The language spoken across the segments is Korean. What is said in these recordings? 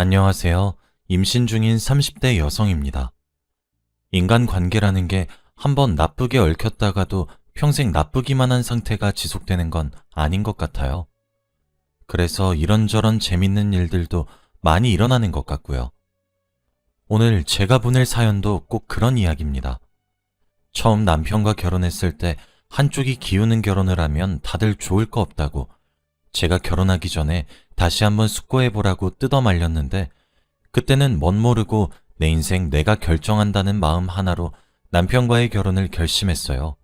안녕하세요. 임신 중인 30대 여성입니다. 인간 관계라는 게 한번 나쁘게 얽혔다가도 평생 나쁘기만 한 상태가 지속되는 건 아닌 것 같아요. 그래서 이런저런 재밌는 일들도 많이 일어나는 것 같고요. 오늘 제가 보낼 사연도 꼭 그런 이야기입니다. 처음 남편과 결혼했을 때 한쪽이 기우는 결혼을 하면 다들 좋을 거 없다고 제가 결혼하기 전에 다시 한번 숙고해보라고 뜯어 말렸는데 그때는 멋 모르고 내 인생 내가 결정한다는 마음 하나로 남편과의 결혼을 결심했어요.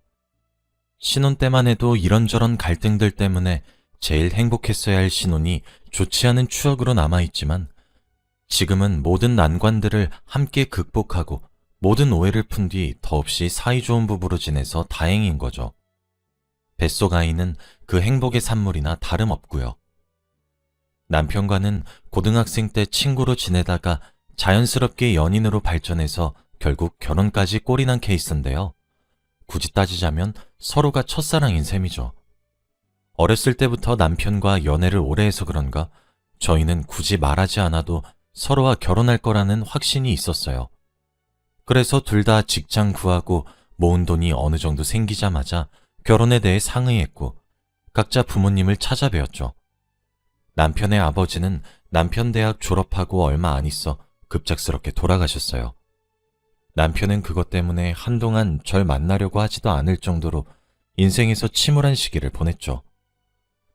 신혼 때만 해도 이런저런 갈등들 때문에 제일 행복했어야 할 신혼이 좋지 않은 추억으로 남아있지만 지금은 모든 난관들을 함께 극복하고 모든 오해를 푼 뒤 더없이 사이좋은 부부로 지내서 다행인 거죠. 뱃속 아이는 그 행복의 산물이나 다름없고요. 남편과는 고등학생 때 친구로 지내다가 자연스럽게 연인으로 발전해서 결국 결혼까지 꼴이 난 케이스인데요. 굳이 따지자면 서로가 첫사랑인 셈이죠. 어렸을 때부터 남편과 연애를 오래 해서 그런가 저희는 굳이 말하지 않아도 서로와 결혼할 거라는 확신이 있었어요. 그래서 둘 다 직장 구하고 모은 돈이 어느 정도 생기자마자 결혼에 대해 상의했고 각자 부모님을 찾아뵈었죠. 남편의 아버지는 남편 대학 졸업하고 얼마 안 있어 급작스럽게 돌아가셨어요. 남편은 그것 때문에 한동안 절 만나려고 하지도 않을 정도로 인생에서 침울한 시기를 보냈죠.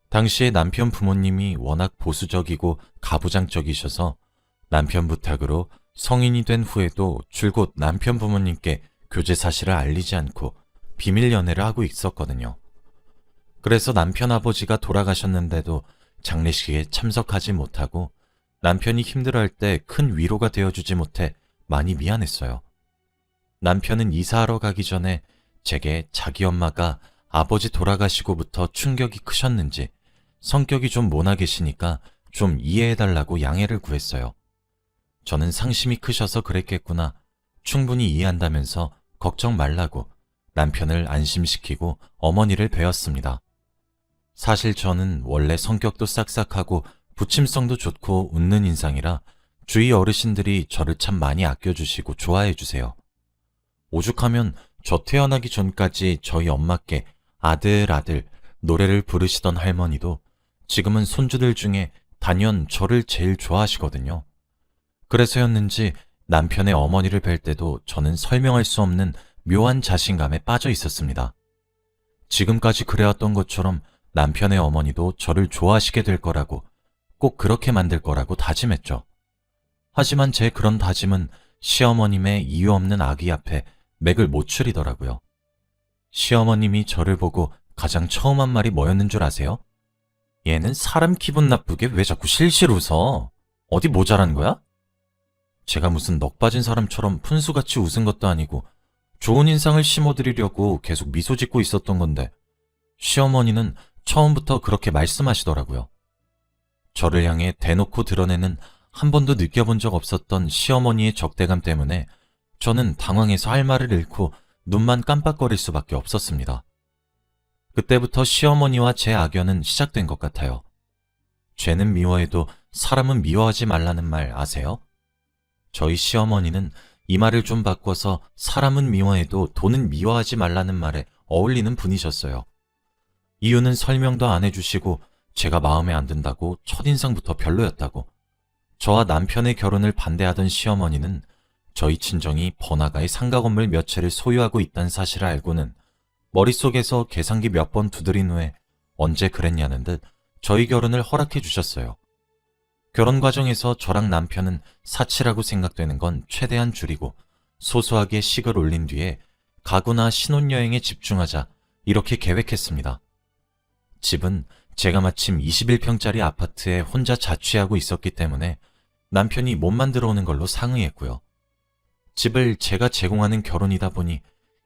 당시에 남편 부모님이 워낙 보수적이고 가부장적이셔서 남편 부탁으로 성인이 된 후에도 줄곧 남편 부모님께 교제 사실을 알리지 않고 비밀 연애를 하고 있었거든요. 그래서 남편 아버지가 돌아가셨는데도 장례식에 참석하지 못하고 남편이 힘들어할 때 큰 위로가 되어주지 못해 많이 미안했어요. 남편은 이사하러 가기 전에 제게 자기 엄마가 아버지 돌아가시고부터 충격이 크셨는지 성격이 좀 모나계시니까 좀 이해해달라고 양해를 구했어요. 저는 상심이 크셔서 그랬겠구나. 충분히 이해한다면서 걱정 말라고 남편을 안심시키고 어머니를 배웠습니다. 사실 저는 원래 성격도 싹싹하고 부침성도 좋고 웃는 인상이라 주위 어르신들이 저를 참 많이 아껴주시고 좋아해주세요. 오죽하면 저 태어나기 전까지 저희 엄마께 아들 아들 노래를 부르시던 할머니도 지금은 손주들 중에 단연 저를 제일 좋아하시거든요. 그래서였는지 남편의 어머니를 뵐 때도 저는 설명할 수 없는 묘한 자신감에 빠져 있었습니다. 지금까지 그래왔던 것처럼 남편의 어머니도 저를 좋아하시게 될 거라고 꼭 그렇게 만들 거라고 다짐했죠. 하지만 제 그런 다짐은 시어머님의 이유 없는 악의 앞에 맥을 못 추리더라고요. 시어머님이 저를 보고 가장 처음 한 말이 뭐였는 줄 아세요? 얘는 사람 기분 나쁘게 왜 자꾸 실실 웃어? 어디 모자란 거야? 제가 무슨 넋 빠진 사람처럼 푼수같이 웃은 것도 아니고 좋은 인상을 심어드리려고 계속 미소 짓고 있었던 건데 시어머니는 처음부터 그렇게 말씀하시더라고요. 저를 향해 대놓고 드러내는 한 번도 느껴본 적 없었던 시어머니의 적대감 때문에 저는 당황해서 할 말을 잃고 눈만 깜빡거릴 수밖에 없었습니다. 그때부터 시어머니와 제 악연은 시작된 것 같아요. 죄는 미워해도 사람은 미워하지 말라는 말 아세요? 저희 시어머니는 이 말을 좀 바꿔서 사람은 미워해도 돈은 미워하지 말라는 말에 어울리는 분이셨어요. 이유는 설명도 안 해주시고 제가 마음에 안 든다고 첫인상부터 별로였다고 저와 남편의 결혼을 반대하던 시어머니는 저희 친정이 번화가의 상가 건물 몇 채를 소유하고 있다는 사실을 알고는 머릿속에서 계산기 몇 번 두드린 후에 언제 그랬냐는 듯 저희 결혼을 허락해 주셨어요. 결혼 과정에서 저랑 남편은 사치라고 생각되는 건 최대한 줄이고 소소하게 식을 올린 뒤에 가구나 신혼여행에 집중하자 이렇게 계획했습니다. 집은 제가 마침 21평짜리 아파트에 혼자 자취하고 있었기 때문에 남편이 못 만들어 오는 걸로 상의했고요. 집을 제가 제공하는 결혼이다 보니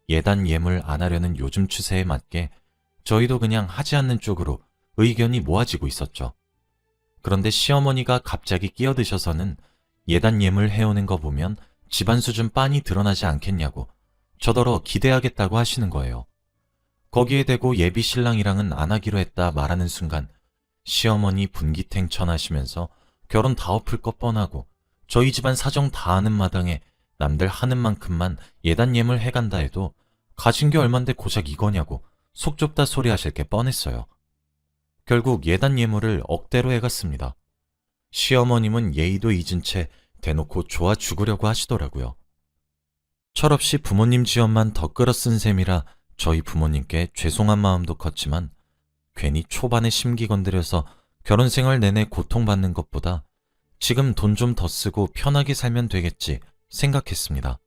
예단 예물 안 하려는 요즘 추세에 맞게 저희도 그냥 하지 않는 쪽으로 의견이 모아지고 있었죠. 그런데 시어머니가 갑자기 끼어드셔서는 예단 예물 해오는 거 보면 집안 수준 빤히 드러나지 않겠냐고 저더러 기대하겠다고 하시는 거예요. 거기에 대고 예비 신랑이랑은 안 하기로 했다 말하는 순간 시어머니 분기탱천하시면서 결혼 다 엎을 것 뻔하고 저희 집안 사정 다 아는 마당에 남들 하는 만큼만 예단 예물 해간다 해도 가진 게 얼만데 고작 이거냐고 속 좁다 소리 하실 게 뻔했어요. 결국 예단 예물을 억대로 해갔습니다. 시어머님은 예의도 잊은 채 대놓고 좋아 죽으려고 하시더라고요. 철없이 부모님 지원만 더 끌어쓴 셈이라 저희 부모님께 죄송한 마음도 컸지만 괜히 초반에 심기 건드려서 결혼 생활 내내 고통받는 것보다 지금 돈 좀 더 쓰고 편하게 살면 되겠지 생각했습니다.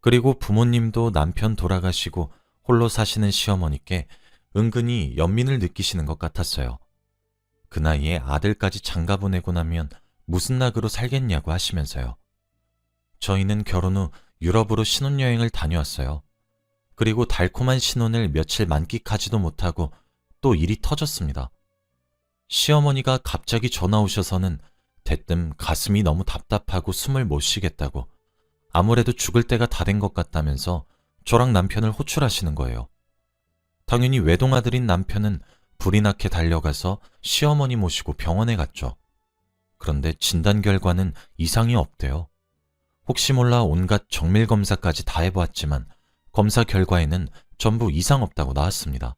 그리고 부모님도 남편 돌아가시고 홀로 사시는 시어머니께 은근히 연민을 느끼시는 것 같았어요. 그 나이에 아들까지 장가 보내고 나면 무슨 낙으로 살겠냐고 하시면서요. 저희는 결혼 후 유럽으로 신혼여행을 다녀왔어요. 그리고 달콤한 신혼을 며칠 만끽하지도 못하고 또 일이 터졌습니다. 시어머니가 갑자기 전화 오셔서는 대뜸 가슴이 너무 답답하고 숨을 못 쉬겠다고 아무래도 죽을 때가 다 된 것 같다면서 저랑 남편을 호출하시는 거예요. 당연히 외동아들인 남편은 불이 나게 달려가서 시어머니 모시고 병원에 갔죠. 그런데 진단 결과는 이상이 없대요. 혹시 몰라 온갖 정밀 검사까지 다 해보았지만 검사 결과에는 전부 이상 없다고 나왔습니다.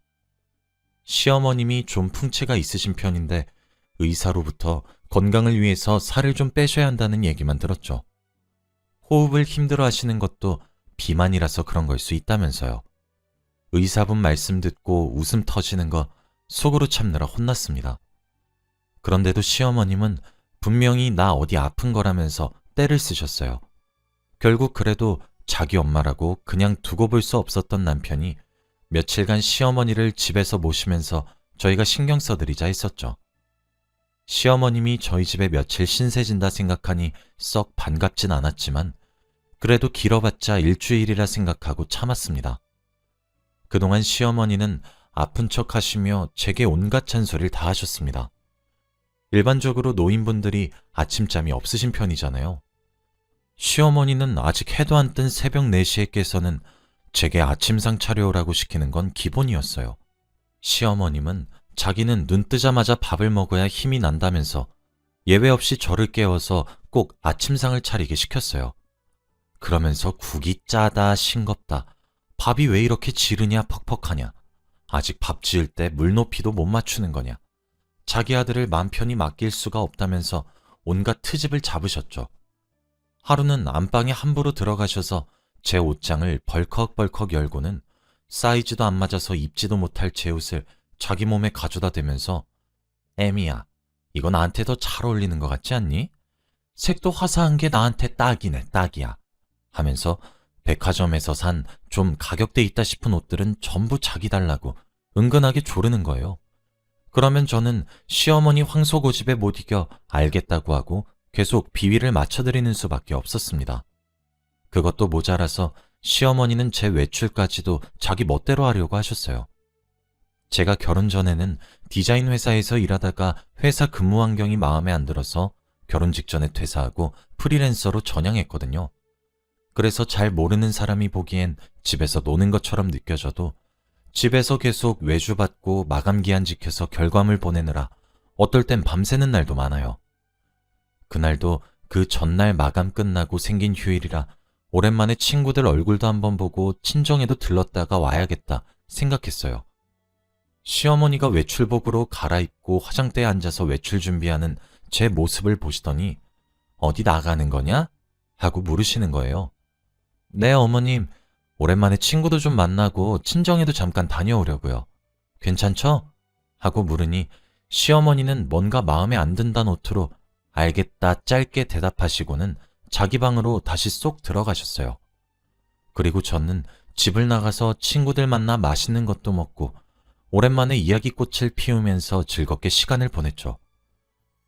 시어머님이 좀 풍채가 있으신 편인데 의사로부터 건강을 위해서 살을 좀 빼셔야 한다는 얘기만 들었죠. 호흡을 힘들어 하시는 것도 비만이라서 그런 걸 수 있다면서요. 의사분 말씀 듣고 웃음 터지는 거 속으로 참느라 혼났습니다. 그런데도 시어머님은 분명히 나 어디 아픈 거라면서 때를 쓰셨어요. 결국 그래도 자기 엄마라고 그냥 두고 볼 수 없었던 남편이 며칠간 시어머니를 집에서 모시면서 저희가 신경 써드리자 했었죠. 시어머님이 저희 집에 며칠 신세진다 생각하니 썩 반갑진 않았지만 그래도 길어봤자 일주일이라 생각하고 참았습니다. 그동안 시어머니는 아픈 척 하시며 제게 온갖 잔소리를 다 하셨습니다. 일반적으로 노인분들이 아침잠이 없으신 편이잖아요. 시어머니는 아직 해도 안 뜬 새벽 4시에 깨서는 제게 아침상 차려오라고 시키는 건 기본이었어요. 시어머님은 자기는 눈 뜨자마자 밥을 먹어야 힘이 난다면서 예외 없이 저를 깨워서 꼭 아침상을 차리게 시켰어요. 그러면서 국이 짜다 싱겁다 밥이 왜 이렇게 지르냐 퍽퍽하냐 아직 밥 지을 때 물높이도 못 맞추는 거냐 자기 아들을 맘 편히 맡길 수가 없다면서 온갖 트집을 잡으셨죠. 하루는 안방에 함부로 들어가셔서 제 옷장을 벌컥벌컥 열고는 사이즈도 안 맞아서 입지도 못할 제 옷을 자기 몸에 가져다 대면서 애미야, 이거 나한테 더 잘 어울리는 것 같지 않니? 색도 화사한 게 나한테 딱이네, 딱이야. 하면서 백화점에서 산 좀 가격대 있다 싶은 옷들은 전부 자기 달라고 은근하게 조르는 거예요. 그러면 저는 시어머니 황소고집에 못 이겨 알겠다고 하고 계속 비위를 맞춰드리는 수밖에 없었습니다. 그것도 모자라서 시어머니는 제 외출까지도 자기 멋대로 하려고 하셨어요. 제가 결혼 전에는 디자인 회사에서 일하다가 회사 근무 환경이 마음에 안 들어서 결혼 직전에 퇴사하고 프리랜서로 전향했거든요. 그래서 잘 모르는 사람이 보기엔 집에서 노는 것처럼 느껴져도 집에서 계속 외주받고 마감 기한 지켜서 결과물 보내느라 어떨 땐 밤새는 날도 많아요. 그날도 그 전날 마감 끝나고 생긴 휴일이라 오랜만에 친구들 얼굴도 한번 보고 친정에도 들렀다가 와야겠다 생각했어요. 시어머니가 외출복으로 갈아입고 화장대에 앉아서 외출 준비하는 제 모습을 보시더니 어디 나가는 거냐? 하고 물으시는 거예요. 네, 어머님. 오랜만에 친구도 좀 만나고 친정에도 잠깐 다녀오려고요. 괜찮죠? 하고 물으니 시어머니는 뭔가 마음에 안 든다 노트로 알겠다 짧게 대답하시고는 자기 방으로 다시 쏙 들어가셨어요. 그리고 저는 집을 나가서 친구들 만나 맛있는 것도 먹고 오랜만에 이야기꽃을 피우면서 즐겁게 시간을 보냈죠.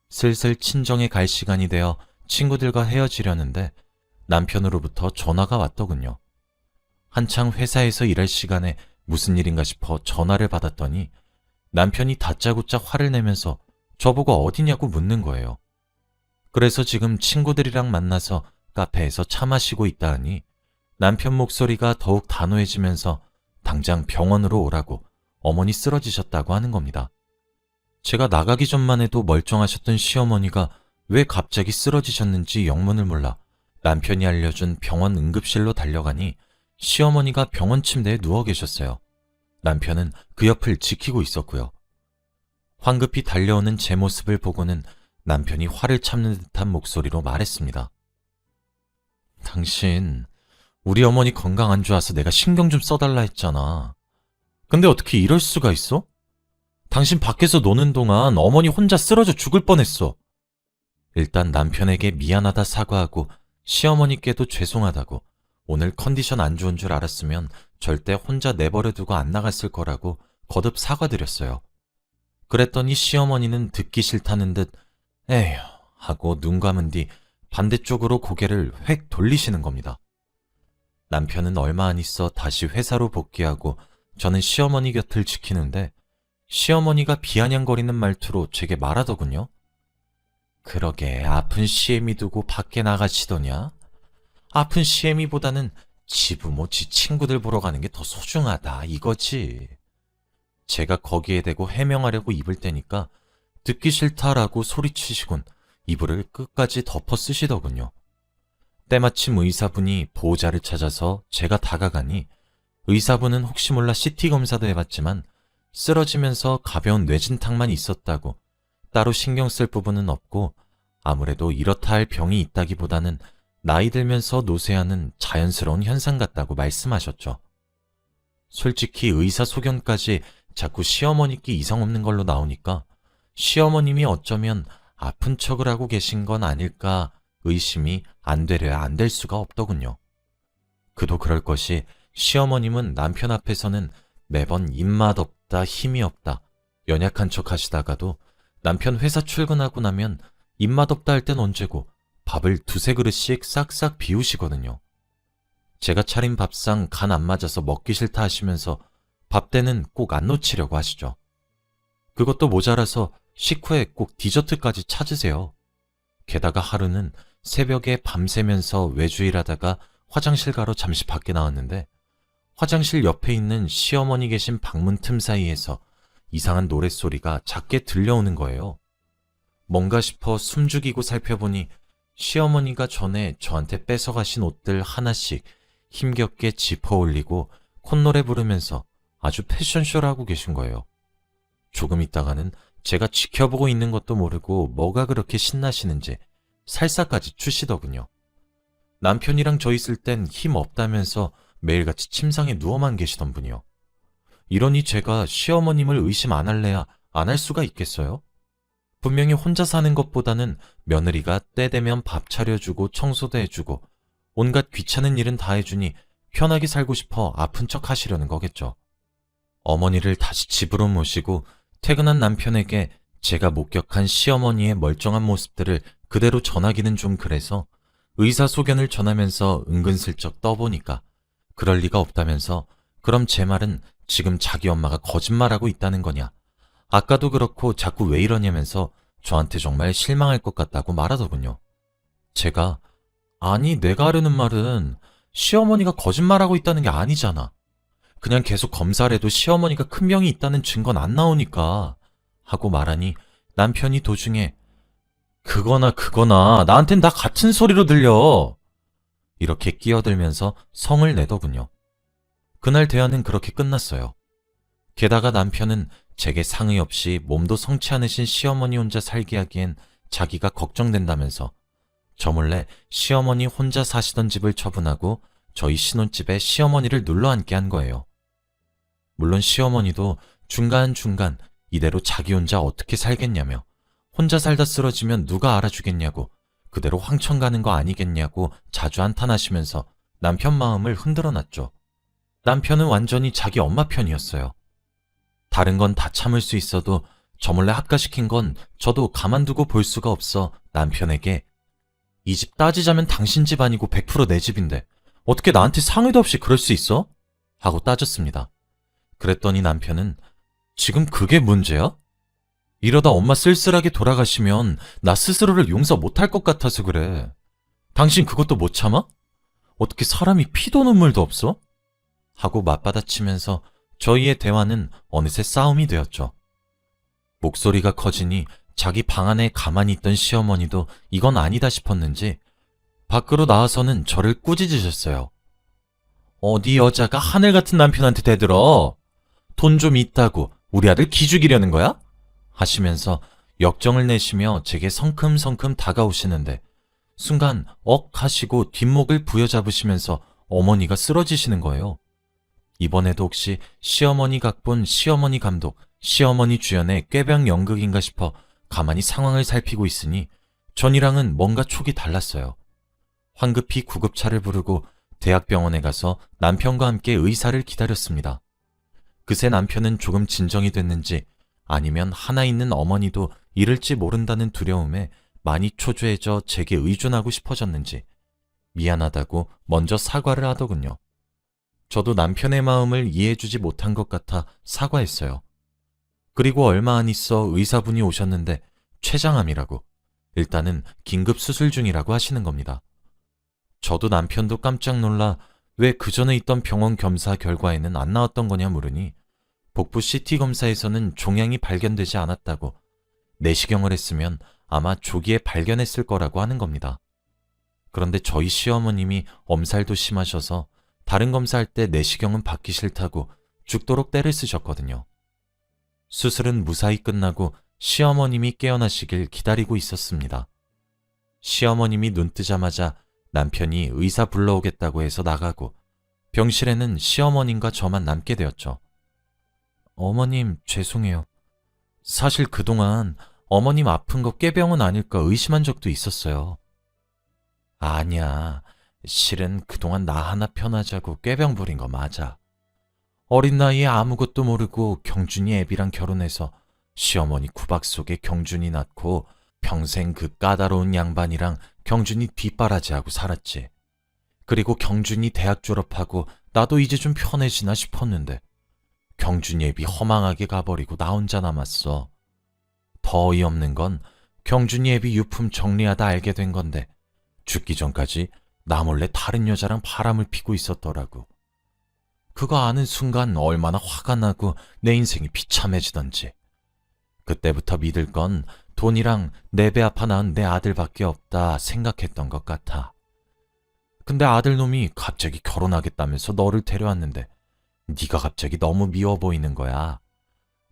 슬슬 친정에 갈 시간이 되어 친구들과 헤어지려는데 남편으로부터 전화가 왔더군요. 한창 회사에서 일할 시간에 무슨 일인가 싶어 전화를 받았더니 남편이 다짜고짜 화를 내면서 저보고 어디냐고 묻는 거예요. 그래서 지금 친구들이랑 만나서 카페에서 차 마시고 있다 하니 남편 목소리가 더욱 단호해지면서 당장 병원으로 오라고 어머니 쓰러지셨다고 하는 겁니다. 제가 나가기 전만 해도 멀쩡하셨던 시어머니가 왜 갑자기 쓰러지셨는지 영문을 몰라 남편이 알려준 병원 응급실로 달려가니 시어머니가 병원 침대에 누워 계셨어요. 남편은 그 옆을 지키고 있었고요. 황급히 달려오는 제 모습을 보고는 남편이 화를 참는 듯한 목소리로 말했습니다. 당신, 우리 어머니 건강 안 좋아서 내가 신경 좀 써달라 했잖아. 근데 어떻게 이럴 수가 있어? 당신 밖에서 노는 동안 어머니 혼자 쓰러져 죽을 뻔했어. 일단 남편에게 미안하다 사과하고 시어머니께도 죄송하다고 오늘 컨디션 안 좋은 줄 알았으면 절대 혼자 내버려 두고 안 나갔을 거라고 거듭 사과드렸어요. 그랬더니 시어머니는 듣기 싫다는 듯 에휴 하고 눈 감은 뒤 반대쪽으로 고개를 획 돌리시는 겁니다. 남편은 얼마 안 있어 다시 회사로 복귀하고 저는 시어머니 곁을 지키는데 시어머니가 비아냥거리는 말투로 제게 말하더군요. 그러게 아픈 시애미 두고 밖에 나가시더냐? 아픈 시애미보다는 지부모 지 친구들 보러 가는 게 더 소중하다 이거지. 제가 거기에 대고 해명하려고 입을 때니까 듣기 싫다라고 소리치시곤 이불을 끝까지 덮어 쓰시더군요. 때마침 의사분이 보호자를 찾아서 제가 다가가니 의사분은 혹시 몰라 CT 검사도 해봤지만 쓰러지면서 가벼운 뇌진탕만 있었다고 따로 신경 쓸 부분은 없고 아무래도 이렇다 할 병이 있다기보다는 나이 들면서 노쇠하는 자연스러운 현상 같다고 말씀하셨죠. 솔직히 의사 소견까지 자꾸 시어머니께 이상 없는 걸로 나오니까 시어머님이 어쩌면 아픈 척을 하고 계신 건 아닐까 의심이 안 되려야 안 될 수가 없더군요. 그도 그럴 것이 시어머님은 남편 앞에서는 매번 입맛 없다, 힘이 없다, 연약한 척 하시다가도 남편 회사 출근하고 나면 입맛 없다 할 땐 언제고 밥을 두세 그릇씩 싹싹 비우시거든요. 제가 차린 밥상 간 안 맞아서 먹기 싫다 하시면서 밥 때는 꼭 안 놓치려고 하시죠. 그것도 모자라서 식후에 꼭 디저트까지 찾으세요. 게다가 하루는 새벽에 밤새면서 외주일하다가 화장실 가러 잠시 밖에 나왔는데 화장실 옆에 있는 시어머니 계신 방문 틈 사이에서 이상한 노랫소리가 작게 들려오는 거예요. 뭔가 싶어 숨죽이고 살펴보니 시어머니가 전에 저한테 뺏어가신 옷들 하나씩 힘겹게 짚어 올리고 콧노래 부르면서 아주 패션쇼를 하고 계신 거예요. 조금 있다가는 제가 지켜보고 있는 것도 모르고 뭐가 그렇게 신나시는지 살사까지 추시더군요. 남편이랑 저 있을 땐 힘 없다면서 매일같이 침상에 누워만 계시던 분이요. 이러니 제가 시어머님을 의심 안 할래야 안 할 수가 있겠어요? 분명히 혼자 사는 것보다는 며느리가 때 되면 밥 차려주고 청소도 해주고 온갖 귀찮은 일은 다 해주니 편하게 살고 싶어 아픈 척 하시려는 거겠죠. 어머니를 다시 집으로 모시고 퇴근한 남편에게 제가 목격한 시어머니의 멀쩡한 모습들을 그대로 전하기는 좀 그래서 의사 소견을 전하면서 은근슬쩍 떠보니까 그럴 리가 없다면서 그럼 제 말은 지금 자기 엄마가 거짓말하고 있다는 거냐. 아까도 그렇고 자꾸 왜 이러냐면서 저한테 정말 실망할 것 같다고 말하더군요. 제가 아니 내가 하려는 말은 시어머니가 거짓말하고 있다는 게 아니잖아. 그냥 계속 검사를 해도 시어머니가 큰 병이 있다는 증거는 안 나오니까 하고 말하니 남편이 도중에 그거나 그거나 나한텐 다 같은 소리로 들려. 이렇게 끼어들면서 성을 내더군요. 그날 대화는 그렇게 끝났어요. 게다가 남편은 제게 상의 없이 몸도 성치 않으신 시어머니 혼자 살게 하기엔 자기가 걱정된다면서 저 몰래 시어머니 혼자 사시던 집을 처분하고 저희 신혼집에 시어머니를 눌러 앉게 한 거예요. 물론 시어머니도 중간중간 이대로 자기 혼자 어떻게 살겠냐며 혼자 살다 쓰러지면 누가 알아주겠냐고 그대로 황천 가는 거 아니겠냐고 자주 한탄하시면서 남편 마음을 흔들어 놨죠. 남편은 완전히 자기 엄마 편이었어요. 다른 건 다 참을 수 있어도 저 몰래 합가시킨 건 저도 가만두고 볼 수가 없어 남편에게 이 집 따지자면 당신 집 아니고 100%내 집인데 어떻게 나한테 상의도 없이 그럴 수 있어? 하고 따졌습니다. 그랬더니 남편은 지금 그게 문제야? 이러다 엄마 쓸쓸하게 돌아가시면 나 스스로를 용서 못할 것 같아서 그래. 당신 그것도 못 참아? 어떻게 사람이 피도 눈물도 없어? 하고 맞받아치면서 저희의 대화는 어느새 싸움이 되었죠. 목소리가 커지니 자기 방 안에 가만히 있던 시어머니도 이건 아니다 싶었는지 밖으로 나와서는 저를 꾸짖으셨어요. 어디 여자가 하늘 같은 남편한테 대들어? 돈 좀 있다고 우리 아들 기죽이려는 거야? 하시면서 역정을 내시며 제게 성큼성큼 다가오시는데 순간 억 하시고 뒷목을 부여잡으시면서 어머니가 쓰러지시는 거예요. 이번에도 혹시 시어머니 각본 시어머니 감독 시어머니 주연의 꾀병 연극인가 싶어 가만히 상황을 살피고 있으니 전이랑은 뭔가 촉이 달랐어요. 황급히 구급차를 부르고 대학병원에 가서 남편과 함께 의사를 기다렸습니다. 그새 남편은 조금 진정이 됐는지 아니면 하나 있는 어머니도 이럴지 모른다는 두려움에 많이 초조해져 제게 의존하고 싶어졌는지 미안하다고 먼저 사과를 하더군요. 저도 남편의 마음을 이해해주지 못한 것 같아 사과했어요. 그리고 얼마 안 있어 의사분이 오셨는데 췌장암이라고 일단은 긴급 수술 중이라고 하시는 겁니다. 저도 남편도 깜짝 놀라 왜 그 전에 있던 병원 검사 결과에는 안 나왔던 거냐 물으니 복부 CT 검사에서는 종양이 발견되지 않았다고 내시경을 했으면 아마 조기에 발견했을 거라고 하는 겁니다. 그런데 저희 시어머님이 엄살도 심하셔서 다른 검사할 때 내시경은 받기 싫다고 죽도록 때를 쓰셨거든요. 수술은 무사히 끝나고 시어머님이 깨어나시길 기다리고 있었습니다. 시어머님이 눈 뜨자마자 남편이 의사 불러오겠다고 해서 나가고 병실에는 시어머님과 저만 남게 되었죠. 어머님, 죄송해요. 사실 그동안 어머님 아픈 거 꾀병은 아닐까 의심한 적도 있었어요. 아니야. 실은 그동안 나 하나 편하자고 꾀병 부린 거 맞아. 어린 나이에 아무것도 모르고 경준이 애비랑 결혼해서 시어머니 구박 속에 경준이 낳고 평생 그 까다로운 양반이랑 경준이 뒷바라지하고 살았지. 그리고 경준이 대학 졸업하고 나도 이제 좀 편해지나 싶었는데 경준이 애비 허망하게 가버리고 나 혼자 남았어. 더 어이없는 건 경준이 애비 유품 정리하다 알게 된 건데 죽기 전까지 나 몰래 다른 여자랑 바람을 피고 있었더라고. 그거 아는 순간 얼마나 화가 나고 내 인생이 비참해지던지. 그때부터 믿을 건 돈이랑 내 배 아파 낳은 내 아들밖에 없다 생각했던 것 같아. 근데 아들놈이 갑자기 결혼하겠다면서 너를 데려왔는데 네가 갑자기 너무 미워 보이는 거야.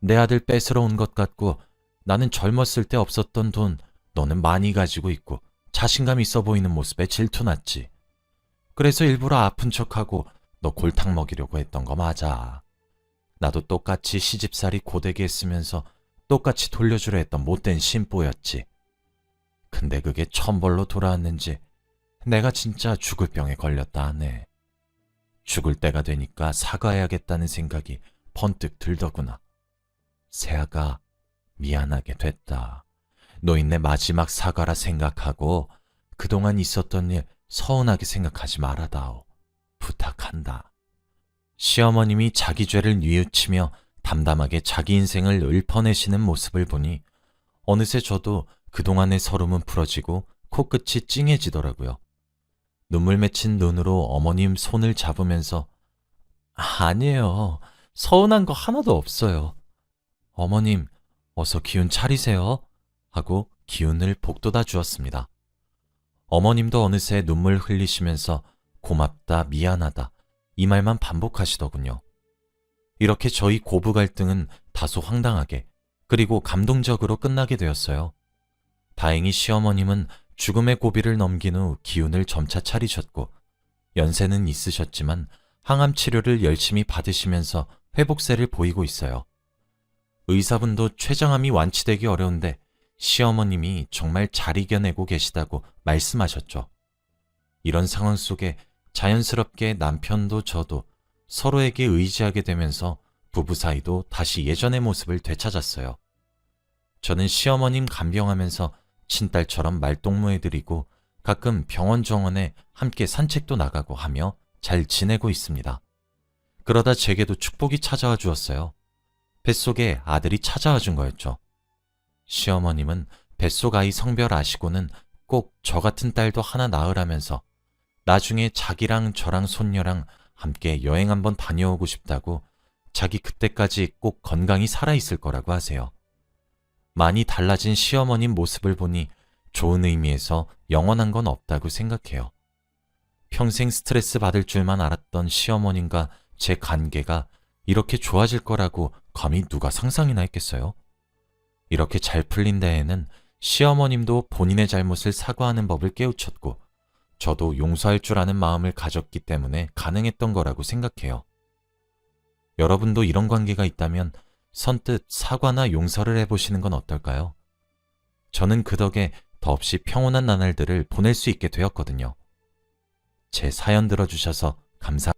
내 아들 뺏으러 온 것 같고 나는 젊었을 때 없었던 돈 너는 많이 가지고 있고 자신감 있어 보이는 모습에 질투났지. 그래서 일부러 아픈 척하고 너 골탕 먹이려고 했던 거 맞아. 나도 똑같이 시집살이 고되게 했으면서 똑같이 돌려주려 했던 못된 심보였지. 근데 그게 천벌로 돌아왔는지 내가 진짜 죽을 병에 걸렸다 하네. 죽을 때가 되니까 사과해야겠다는 생각이 번뜩 들더구나. 세아가 미안하게 됐다. 노인네 마지막 사과라 생각하고 그동안 있었던 일 서운하게 생각하지 말아다오. 부탁한다. 시어머님이 자기 죄를 뉘우치며 담담하게 자기 인생을 읊어내시는 모습을 보니 어느새 저도 그동안의 서름은 풀어지고 코끝이 찡해지더라고요. 눈물 맺힌 눈으로 어머님 손을 잡으면서 아니에요. 서운한 거 하나도 없어요. 어머님, 어서 기운 차리세요. 하고 기운을 복돋아 주었습니다. 어머님도 어느새 눈물 흘리시면서 고맙다, 미안하다, 이 말만 반복하시더군요. 이렇게 저희 고부 갈등은 다소 황당하게 그리고 감동적으로 끝나게 되었어요. 다행히 시어머님은 죽음의 고비를 넘긴 후 기운을 점차 차리셨고 연세는 있으셨지만 항암 치료를 열심히 받으시면서 회복세를 보이고 있어요. 의사분도 췌장암이 완치되기 어려운데 시어머님이 정말 잘 이겨내고 계시다고 말씀하셨죠. 이런 상황 속에 자연스럽게 남편도 저도 서로에게 의지하게 되면서 부부 사이도 다시 예전의 모습을 되찾았어요. 저는 시어머님 간병하면서 친딸처럼 말동무해드리고 가끔 병원 정원에 함께 산책도 나가고 하며 잘 지내고 있습니다. 그러다 제게도 축복이 찾아와 주었어요. 뱃속에 아들이 찾아와 준 거였죠. 시어머님은 뱃속 아이 성별 아시고는 꼭 저 같은 딸도 하나 낳으라면서 나중에 자기랑 저랑 손녀랑 함께 여행 한번 다녀오고 싶다고 자기 그때까지 꼭 건강히 살아있을 거라고 하세요. 많이 달라진 시어머님 모습을 보니 좋은 의미에서 영원한 건 없다고 생각해요. 평생 스트레스 받을 줄만 알았던 시어머님과 제 관계가 이렇게 좋아질 거라고 감히 누가 상상이나 했겠어요? 이렇게 잘 풀린 데에는 시어머님도 본인의 잘못을 사과하는 법을 깨우쳤고, 저도 용서할 줄 아는 마음을 가졌기 때문에 가능했던 거라고 생각해요. 여러분도 이런 관계가 있다면 선뜻 사과나 용서를 해보시는 건 어떨까요? 저는 그 덕에 더없이 평온한 나날들을 보낼 수 있게 되었거든요. 제 사연 들어주셔서 감사